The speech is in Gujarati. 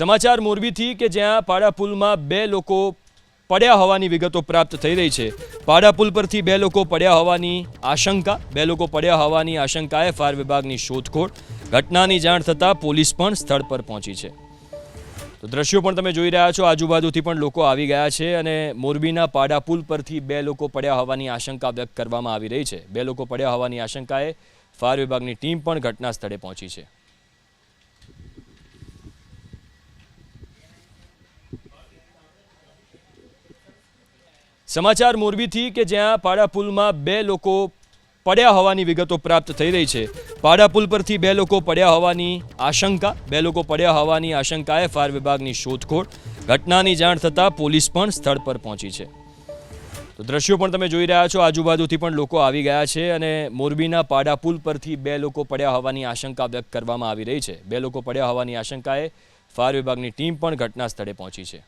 સમાચાર મોરબીથી કે જ્યાં પાડા પુલમાં બે લોકો પડ્યા હોવાની વિગતો પ્રાપ્ત થઈ રહી છે. પાડા પુલ પરથી બે લોકો પડ્યા હોવાની આશંકા, બે લોકો પડ્યા હોવાની આશંકાએ ફાયર વિભાગની શોધખોળ. ઘટનાની જાણ થતાં પોલીસ પણ સ્થળ પર પહોંચી છે. તો દ્રશ્યો પણ તમે જોઈ રહ્યા છો. આજુબાજુથી પણ લોકો આવી ગયા છે અને મોરબીના પાડા પુલ પરથી બે લોકો પડ્યા હોવાની આશંકા વ્યક્ત કરવામાં આવી રહી છે. બે લોકો પડ્યા હોવાની આશંકાએ ફાયર વિભાગની ટીમ પણ ઘટના સ્થળે પહોંચી છે. સમાચાર મોરબીથી કે જ્યાં પાડા પુલમાં બે લોકો પડ્યા હોવાની વિગતો પ્રાપ્ત થઈ રહી છે. પાડા પુલ પરથી બે લોકો પડ્યા હોવાની આશંકા, બે લોકો પડ્યા હોવાની આશંકાએ ફાયર વિભાગની શોધખોળ. ઘટનાની જાણ થતાં પોલીસ પણ સ્થળ પર પહોંચી છે. તો દ્રશ્યો પણ તમે જોઈ રહ્યા છો. આજુબાજુથી પણ લોકો આવી ગયા છે અને મોરબીના પાડા પુલ પરથી બે લોકો પડ્યા હોવાની આશંકા વ્યક્ત કરવામાં આવી રહી છે. બે લોકો પડ્યા હોવાની આશંકાએ ફાયર વિભાગની ટીમ પણ ઘટના સ્થળે પહોંચી છે.